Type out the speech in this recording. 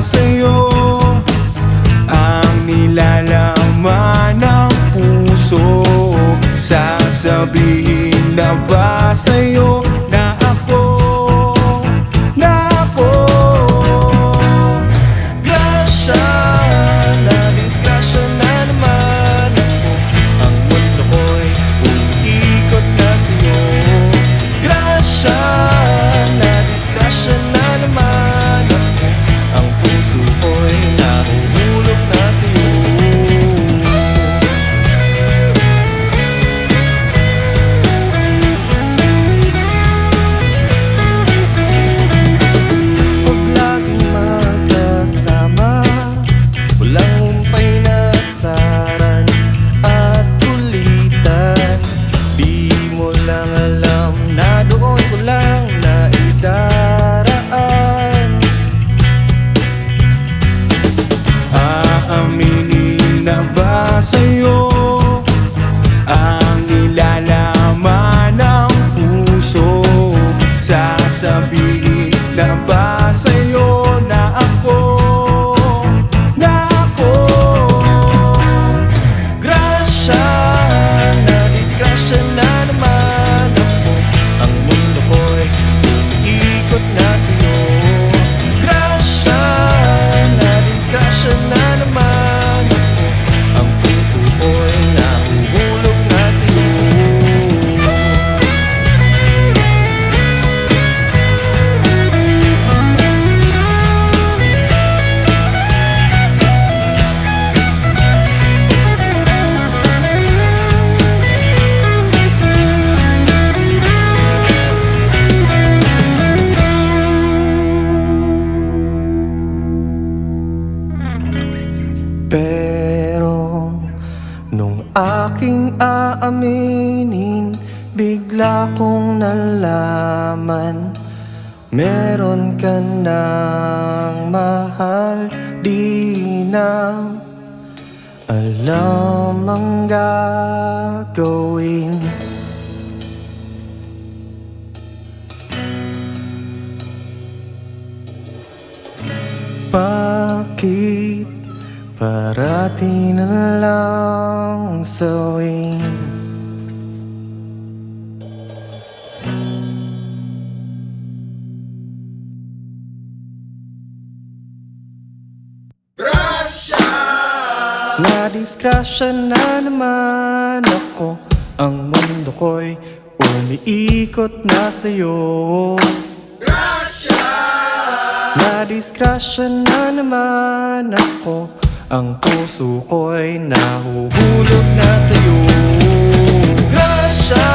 sa'yo. Ang nilalaman ng puso Sasabihin na ba sa'yo dynamite aking aaminin Bigla kong nalaman Meron ka ng mahal Di na alam ang gagawin. Bakit parati na lang sawing Nadisgrasya na naman ako. Ang mundo ko'y umiikot na sa'yo. Nadisgrasya na naman ako Ang puso ko'y nahuhulog na sa'yo. Grasya,